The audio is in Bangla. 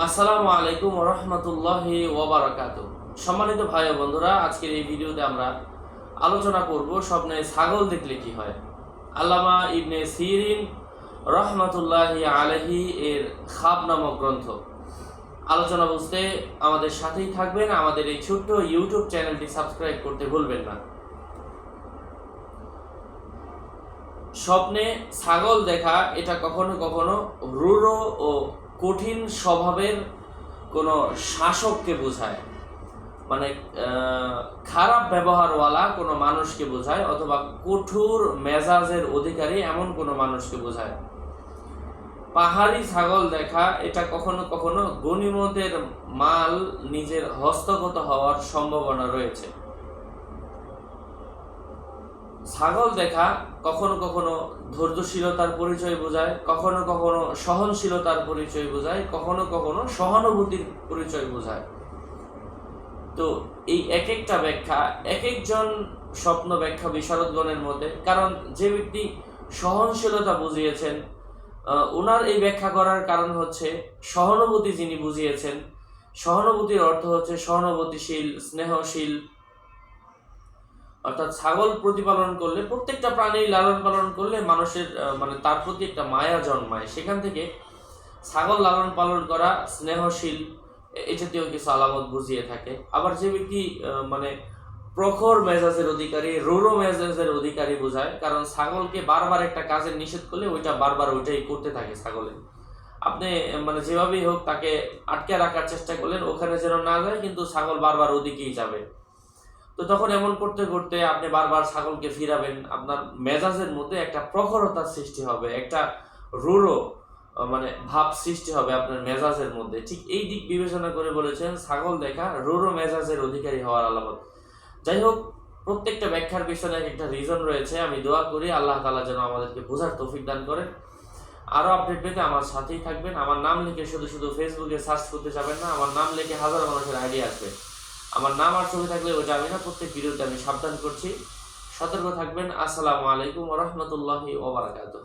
আসসালামু আলাইকুম রহমতুল্লাহি ওবরাকাত সম্মানিত ভাই ও বন্ধুরা, আজকের এই ভিডিওতে আমরা আলোচনা করব স্বপ্নে ছাগল দেখলে কি হয়। আল্লামা ইবনে সিরিন রহমতুল্লাহি আলহি এর খাব নামক গ্রন্থ। আলোচনা বুঝতে আমাদের সাথেই থাকবেন। আমাদের এই ছোট্ট ইউটিউব চ্যানেলটি সাবস্ক্রাইব করতে ভুলবেন না। স্বপ্নে ছাগল দেখা, এটা কখনো কখনো রূঢ় ও কঠিন স্বভাবের কোনো শাসককে বোঝায়। মানে খারাপ ব্যবহারওয়ালা কোনো মানুষকে বোঝায় অথবা কঠোর মেজাজের অধিকারী এমন কোনো মানুষকে বোঝায়। পাহাড়ি ছাগল দেখা, এটা কখনো কখনো গণিমতের মাল নিজের হস্তগত হওয়ার সম্ভাবনা রয়েছে। ছাগল দেখা কখনো কখনো ধৈর্যশীলতার পরিচয় বোঝায়, কখনো কখনো সহনশীলতার পরিচয় বোঝায়, কখনো কখনো সহানুভূতির পরিচয় বোঝায়। তো এই এক একটা ব্যাখ্যা এক একজন স্বপ্ন ব্যাখ্যা বিশারদগণের মধ্যে কারণ যে ব্যক্তি সহনশীলতা বুঝিয়েছেন ওনার এই ব্যাখ্যা করার কারণ হচ্ছে সহানুভূতি যিনি বুঝিয়েছেন, সহানুভূতির অর্থ হচ্ছে সহানুভূতিশীল, স্নেহশীল অর্থাৎ ছাগল প্রতিপালন করলে, প্রত্যেকটা প্রাণী লালন পালন করলে মানুষের মানে তার প্রতি একটা মায়া জন্মায়। সেখান থেকে ছাগল লালন পালন করা স্নেহশীল এই জাতীয় কিছু আলামত বুঝিয়ে থাকে। আবার যে ব্যক্তি মানে প্রখর মেজাজের অধিকারী রৌর মেজাজের অধিকারী বোঝায়, কারণ ছাগলকে বারবার একটা কাজে নিষেধ করলে ওইটা বারবার ওইটাই করতে থাকে ছাগলের আপনি মানে যেভাবেই হোক তাকে আটকে রাখার চেষ্টা করলেন, ওখানে যেন না যায়, কিন্তু ছাগল বারবার ওদিকেই যাবে। তো তখন এমন করতে করতে আপনি বারবার ছাগলকে ফিরাবেন। আপনার মেজাজের মধ্যে একটা প্রখরতার সৃষ্টি হবে, একটা রুড়ো মানে ভাব সৃষ্টি হবে আপনার মেজাজের মধ্যে। ঠিক এই দিক বিবেচনা করে বলেছেন, ছাগল দেখা রুড়ো মেজাজের অধিকারী হওয়ার আলামত। যাই হোক, প্রত্যেকটা ব্যাখ্যার পিছনে একটা রিজন রয়েছে। আমি দোয়া করি আল্লাহ তালা যেন আমাদেরকে বোঝার তৌফিক দান করেন। আরও আপডেট পেতে আমার সাথেই থাকবেন। আমার নাম লিখে শুধু শুধু ফেসবুকে সার্চ করতে যাবেন না, আমার নাম লিখে হাজার মানুষের আইডিয়া আসবে। আমার নাম আর ছবি থাকলে ওটা আমি না, প্রত্যেক ভিডিওতে আমি সাবধান করছি। সতর্ক থাকবেন। আসসালামু আলাইকুম রহমতুল্লাহি ওবরাকাতুহ